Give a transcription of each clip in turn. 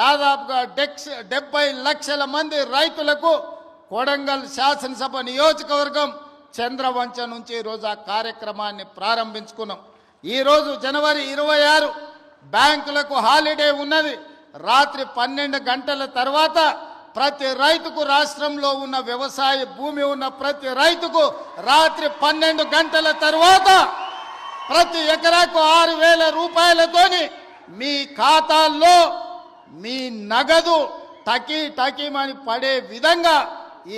దాదాపుగా డెక్స్ డెబ్బై లక్షల మంది రైతులకు కొడంగల్ శాసనసభ నియోజకవర్గం చంద్రవంచ నుంచి ఈరోజు ఆ కార్యక్రమాన్ని ప్రారంభించుకున్నాం. ఈరోజు జనవరి ఇరవై ఆరు బ్యాంకులకు హాలిడే ఉన్నది. రాత్రి పన్నెండు గంటల తర్వాత ప్రతి రైతుకు రాష్ట్రంలో ఉన్న వ్యవసాయ భూమి ఉన్న ప్రతి రైతుకు రాత్రి పన్నెండు గంటల తర్వాత ప్రతి ఎకరాకు ఆరు వేల రూపాయలతోని మీ ఖాతాల్లో మీ నగదు టకీ టకీమని పడే విధంగా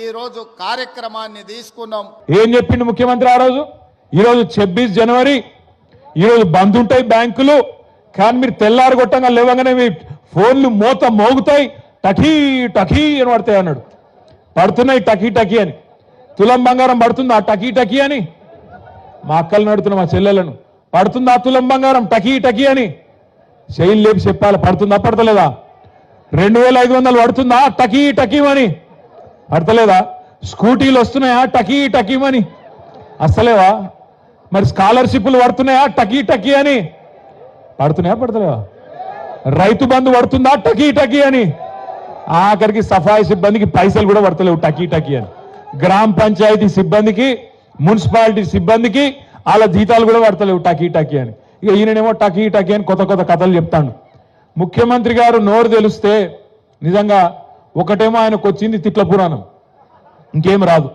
ఈరోజు కార్యక్రమాన్ని తీసుకున్నాం. ఏం చెప్పిండు ముఖ్యమంత్రి ఆ రోజు? ఈరోజు ఛబ్బీస్ జనవరి ఈరోజు బంద్ ఉంటాయి బ్యాంకులు కానీ మీరు తెల్లారు కొట్టంగా లేవగానే మీ ఫోన్లు మూత మోగుతాయి టకీ టకీ అని పడతాయి అన్నాడు. పడుతున్నాయి టకీ టకీ అని. తులం బంగారం పడుతుందా? టకీ టకీ అని. మా అక్కలు నడుతున్న మా చెల్లెలను పడుతుందా తులం బంగారం? టకీ టకీ అని. శైలి లేపి చెప్పాలి? పడుతుందా? పడతలేదా? రెండు వేల ఐదు వందలు పడుతుందా? టకీ టకీమని పడతలేదా? స్కూటీలు వస్తున్నాయా? టకీ టకీమని అస్తలేవా మరి స్కాలర్షిప్లు పడుతున్నాయా? టకీ టకీ అని. పడుతున్నాయా? పడతలేవా? రైతు బంధు పడుతుందా? టకీ టకీ అని. ఆఖరికి సఫాయి సిబ్బందికి పైసలు కూడా పడతలేవు టకీ టకీ అని. గ్రామ పంచాయతీ సిబ్బందికి మున్సిపాలిటీ సిబ్బందికి వాళ్ళ జీతాలు కూడా పడతలేవు టకీ టకీ అని. ఇక ఈయననేమో టకీ టకీ అని కొత్త కొత్త కథలు చెప్తాను ముఖ్యమంత్రి గారు నోరు తెలిస్తే నిజంగా ఒకటేమో ఆయనకు వచ్చింది తిట్ల పురాణం. ఇంకేం రాదు.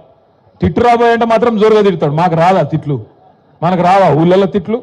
తిట్టు రాబోయంటే మాత్రం జోరుగా తిడతాడు. మాకు రాదా తిట్లు? మనకు రావా? ఊళ్ళల్లో తిట్లు?